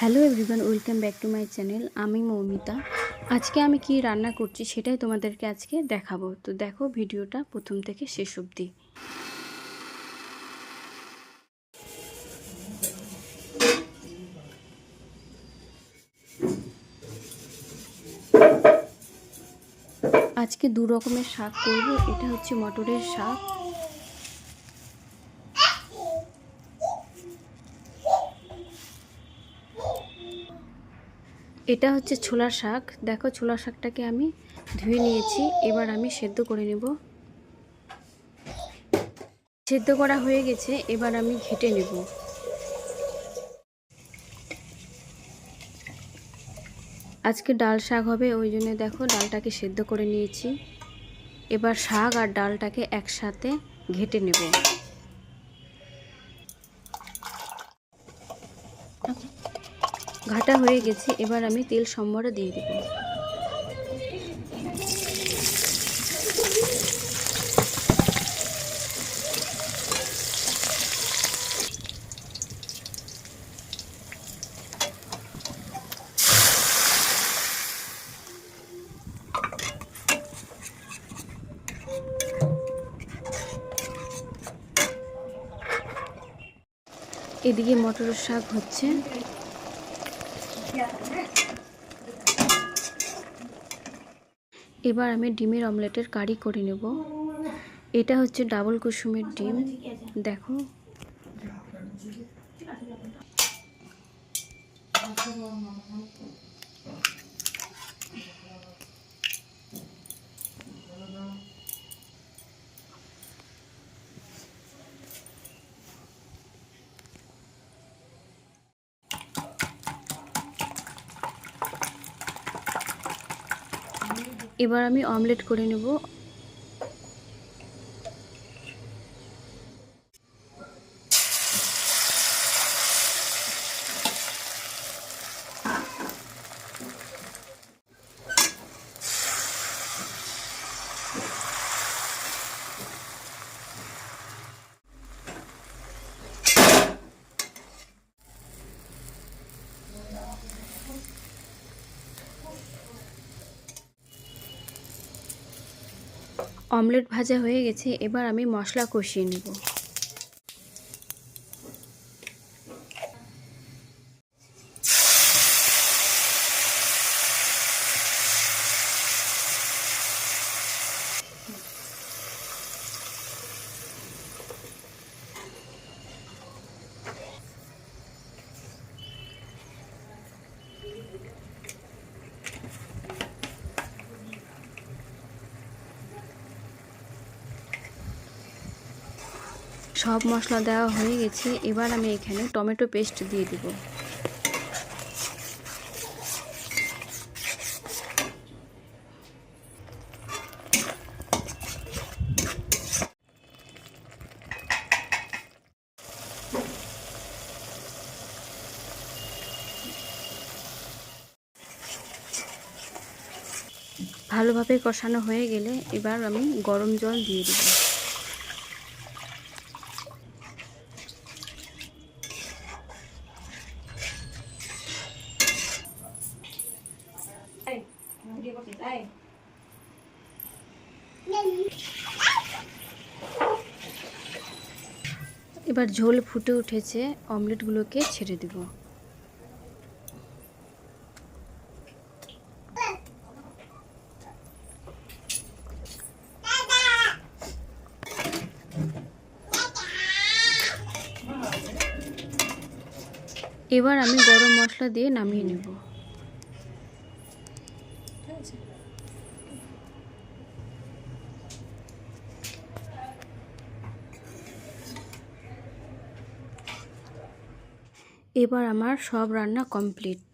Hello everyone, welcome back to my channel. আমি মৌমিতা। আজকে আমি কি রান্না করছি সেটাই তোমাদেরকে আজকে দেখাবো। তো দেখো ভিডিওটা প্রথম থেকে শেষ অবধি। আজকে দু রকমের শাক করব। এটা হচ্ছে মটরের শাক। এটা হচ্ছে ছোলার শাক। দেখো ছোলার শাকটাকে আমি ধুয়ে নিয়েছি, এবার আমি সেদ্ধ করে নেব। সেদ্ধ করা হয়ে গেছে, এবার আমি ঘেটে নেব। আজকে ডাল শাক হবে, ওই জন্য দেখো ডালটাকে সেদ্ধ করে নিয়েছি। এবার শাক আর ডালটাকে একসাথে ঘেটে নেব। ঘাটা হয়ে গেছে এবার আমি তেল সম্বরে দিয়ে দেব। এদিকে মটরের শাক হচ্ছে। এবার আমি ডিমের অমলেটের কারি করে নেব। এটা হচ্ছে ডাবল কুসুমের ডিম। দেখো। এবার আমি অমলেট করে নেব। অমলেট ভাজা হয়ে গেছে এবার আমি মশলা কষিয়ে নেব। সব মশলা দেওয়া হয়ে গেছে। এবার আমি এখানে টমেটো পেস্ট দিয়ে দেব। ভালোভাবে কষানো হয়ে গেলে এবার আমি গরম জল দিয়ে দেবো। এবার ঝোল ফুটে উঠেছে অমলেটগুলোকে ছেড়ে দেব। এবার আমি গরম মশলা দিয়ে নামিয়ে নেব। এবার আমার সব রান্না কমপ্লিট।